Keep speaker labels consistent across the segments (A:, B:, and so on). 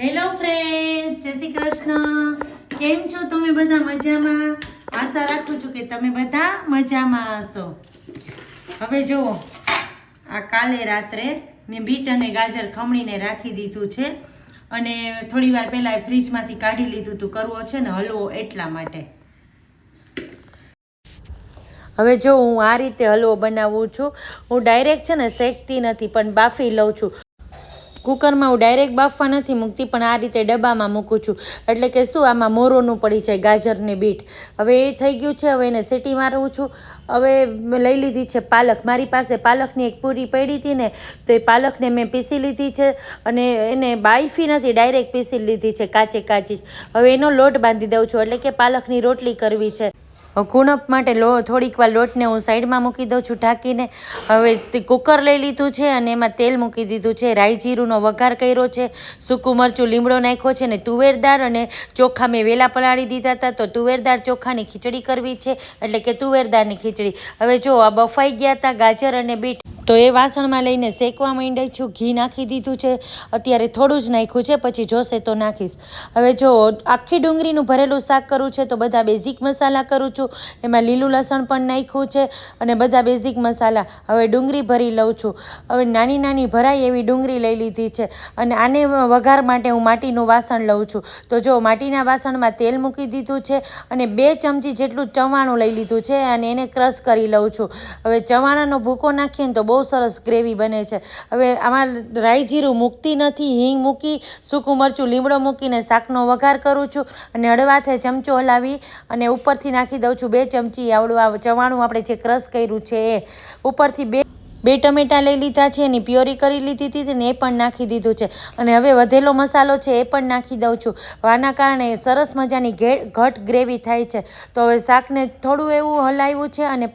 A: Hello friends જય શ્રી કૃષ્ણ. કેમ છો તમે બધા મજામાં? આશા રાખું છું કે તમે બધા મજામાં હશો. હવે જુઓ, આ કાલે રાત્રે મેં બીટ અને ગાજર ખમણીને રાખી દીધું છે અને થોડી વાર પહેલાં ફ્રીજમાંથી કાઢી લીધું હતું, કરવો છે ને હલવો એટલા માટે. હવે જો હું આ રીતે હલવો બનાવું છું, હું ડાયરેક્ટ છે ને શેકતી નથી, પણ બાફી લઉં છું. કુકરમાં હું ડાયરેક્ટ બાફવા નથી મૂકતી, પણ આ રીતે ડબ્બામાં મૂકું છું. એટલે કે શું, આમાં મોરોનું પડી જાય, ગાજરને બીટ. હવે એ થઈ ગયું છે, હવે એને સીટી મારું છું. હવે લઈ લીધી છે પાલક. મારી પાસે પાલકની એક પૂરી પડી હતી ને, તો એ પાલકને મેં પીસી લીધી છે અને એને બાઈફી નથી ડાયરેક્ટ પીસી લીધી છે, કાચે કાચી જ. હવે એનો લોટ બાંધી દઉં છું, એટલે કે પાલકની રોટલી કરવી છે. કુણપ માટે લો, થોડીક વાર લોટને હું સાઈડમાં મૂકી દઉં છું, ઢાંકીને. હવે કુકર લઈ લીધું છે અને એમાં તેલ મૂકી દીધું છે. રાઈ જીરુંનો વઘાર કર્યો છે. સૂકું મરચું લીમડો નાખ્યો છે ને તુવેર દાળ અને ચોખા મેં વેલા પલાળી દીધા હતા. તો તુવેરદાર ચોખાની ખીચડી કરવી છે. એટલે કે તુવેર દાળની ખીચડી. હવે જો આ બફાઈ ગયા હતા ગાજર અને બીટ તો એ વાસણમાં લઈને શેકવા માંડી છું. ઘી નાખી દીધું છે. અત્યારે થોડું જ નાખ્યું છે, પછી જોશે તો નાખીશ. હવે જો આખી ડુંગળીનું ભરેલું શાક કરવું છે, તો બધા બેઝિક મસાલા કરું છું. એમાં લીલું લસણ પણ નાખ્યું છે અને બધા બેઝિક મસાલા હવે ડુંગળી ભરી લઉં છું. હવે નાની નાની ભરાય એવી ડુંગળી લઈ લીધી છે અને આને વઘાર માટે હું માટીનું વાસણ લઉં છું. તો જો માટીના વાસણમાં તેલ મૂકી દીધું છે અને બે ચમચી જેટલું ચવાણું લઈ લીધું છે અને એને ક્રશ કરી લઉં છું. હવે ચવાણાનો ભૂકો નાખીએ ને તો બહુ સરસ ગ્રેવી બને છે. હવે આમાં રાઈ જીરું મૂકતી નથી, હિંગ મૂકી, સૂકું મરચું લીમડો મૂકીને શાકનો વઘાર કરું છું અને હળવાથે ચમચો હલાવી અને ઉપરથી નાખી દઉં છું બે ચમચી આવડું આ ચવાણું આપણે જે ક્રશ કર્યું છે એ. ઉપરથી બે બે ટમેટાં લઈ લીધા છે, એની પ્યોરી કરી લીધી હતી ને એ પણ નાખી દીધું છે. અને હવે વધેલો મસાલો છે, એ પણ નાખી દઉં છું. આના કારણે સરસ મજાની ઘટ ગ્રેવી થાય છે. તો હવે શાકને થોડું એવું હલાવ્યું છે અને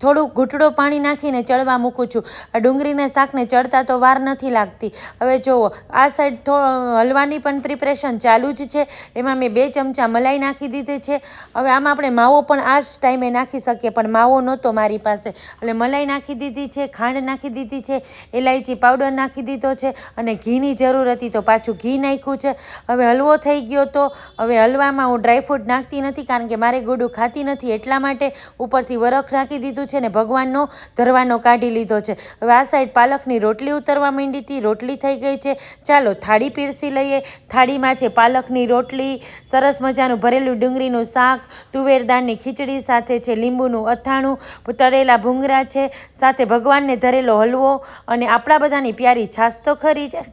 A: થોડું ઘૂંટડો પાણી નાખીને ચડવા મૂકું છું. આ ડુંગળીને શાકને ચડતા તો વાર નથી લાગતી. હવે જુઓ આ સાઈડ થો, હલવાની પણ પ્રિપરેશન ચાલુ જ છે. એમાં મેં બે ચમચા મલાઈ નાખી દીધી છે. હવે આમાં આપણે માવો પણ આ જ ટાઈમે નાખી શકીએ, પણ માવો નહોતો મારી પાસે. એટલે મલાઈ નાખી દીધી છે, ખાંડ નાખી દીધી છે એલાયચી પાવડર નાખી દીધો છે અને ઘીની જરૂર હતી તો પાછું ઘી નાખ્યું છે. હવે હલવો થઈ ગયો તો હવે હલવામાં હું ડ્રાયફ્રૂટ નાખતી નથી કારણ કે મારે ગોડું ખાતી નથી એટલા માટે ઉપરથી વરખ નાખી દીધું છે ને ભગવાનનો ધરવાનો કાઢી લીધો છે. હવે આ સાઈડ પાલકની રોટલી ઉતરવા માંડી હતી, રોટલી થઈ ગઈ છે. ચાલો થાળી પીરસી લઈએ. થાળીમાં છે પાલકની રોટલી, સરસ મજાનું ભરેલું ડુંગળીનું શાક, તુવેર દાળની ખીચડી, સાથે છે લીંબુનું અથાણું, તળેલા ભૂંગરા છે. સાથે ભગવાનને ધરેલો હલવો અને આપણા બધાની પ્યારી છાશ તો ખરી છે